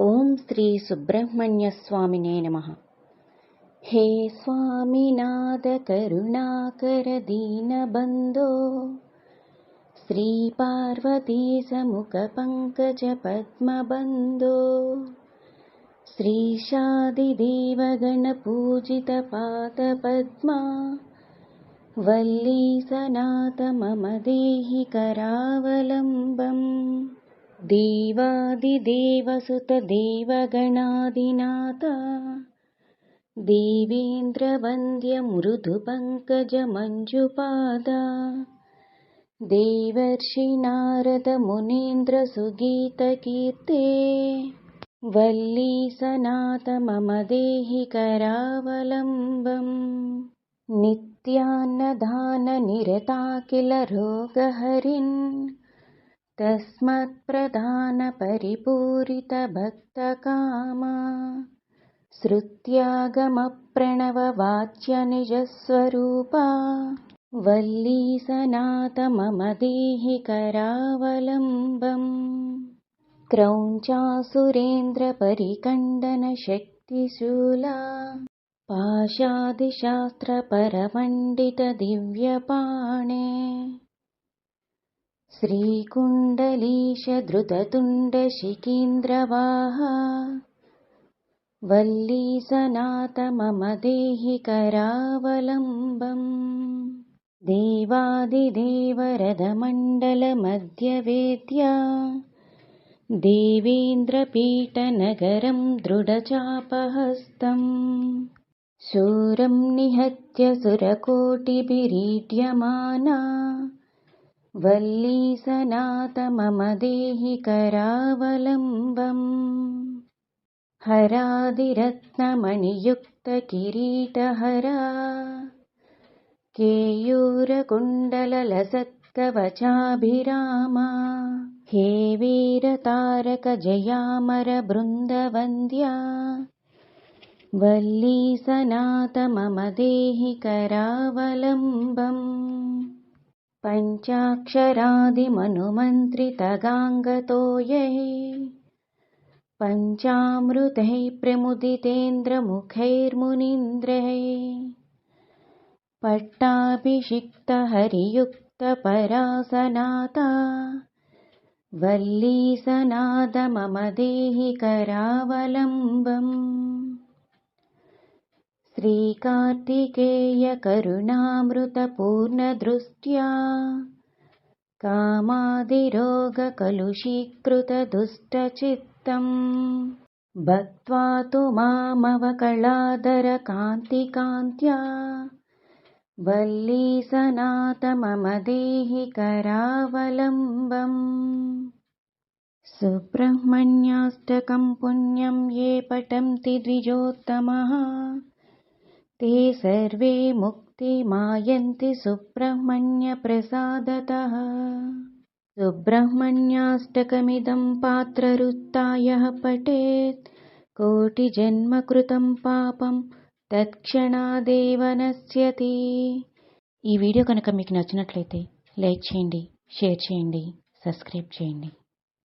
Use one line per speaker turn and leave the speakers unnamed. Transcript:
ॐ श्रीसुब्रह्मण्यस्वामिने नमः। हे स्वामिनाथकरुणाकरदीनबन्धो श्रीपार्वतीसमुखपङ्कजपद्मबन्धो श्रीशादिदेवगणपूजितपादपद्मा वल्लीसनाथमम देहि करावलम्बम्। देवादिदेवसुतदेवगणादिनाथ। देवेन्द्रवन्द्यमृदुपङ्कजमञ्जुपादा। देवर्षिनारदमुनीन्द्रसुगीतकीर्ते वल्ली सनाथ मम देहि नित्यान्नदाननिरता किल रोगहरिन् तस्मत्प्रधानपरिपूरितभक्तकामा श्रुत्यागमप्रणववाच्यनिजस्वरूपा। वल्ली सनाथ मम देहि करावलम्बम् क्रौञ्चासुरेन्द्रपरिकण्डनशक्तिशूला। पाशादिशास्त्रपरमण्डितदिव्यपाणे मम देहि करावलम्बम् देवादिदेवरथमण्डलमध्यवेद्या। देवेन्द्रपीठनगरं दृढचापहस्तम्। शूरं निहत्य सुरकोटिभिरीड्यमाना वल्ली देहि करावलम्बम् हरादिरत्नमणियुक्तकिरीटहरा। केयूरकुण्डललसत्कवचाभिरामा। हे वीरतारकजयामरबृन्दवन्द्या। वल्ली सनाथ मम देहि करावलम्बम् पञ्चाक्षरादिमनुमन्त्रितगाङ्गतोयै पञ्चामृतैः प्रमुदितेन्द्रमुखैर्मुनीन्द्रैः पट्टाभिषिक्तहरियुक्तपरासनाता वल्ली सनाद मम देहि करावलम्बम् श्रीकार्तिकेयकरुणामृतपूर्णदृष्ट्या कामादिरोगकलुषीकृतदुष्टचित्तम् भक्त्वा तु मामवकलादरकान्तिकान्त्या वल्ली सनाथ मम देहि करावलम्बम् सुब्रह्मण्याष्टकं पुण्यं ये पठन्ति द्विजोत्तमः ते सर्वे मुक्तिमायन्ति सुब्रह्मण्यप्रसादतः सुब्रह्मण्याष्टकमिदं पात्ररुत्तायः पठेत् कोटिजन्मकृतं పాపం తత్క్షణాదేవ నశ్యతి ఈ వీడియో కనుక మీకు నచ్చినట్లయితే లైక్ చేయండి షేర్ చేయండి సబ్స్క్రైబ్ చేయండి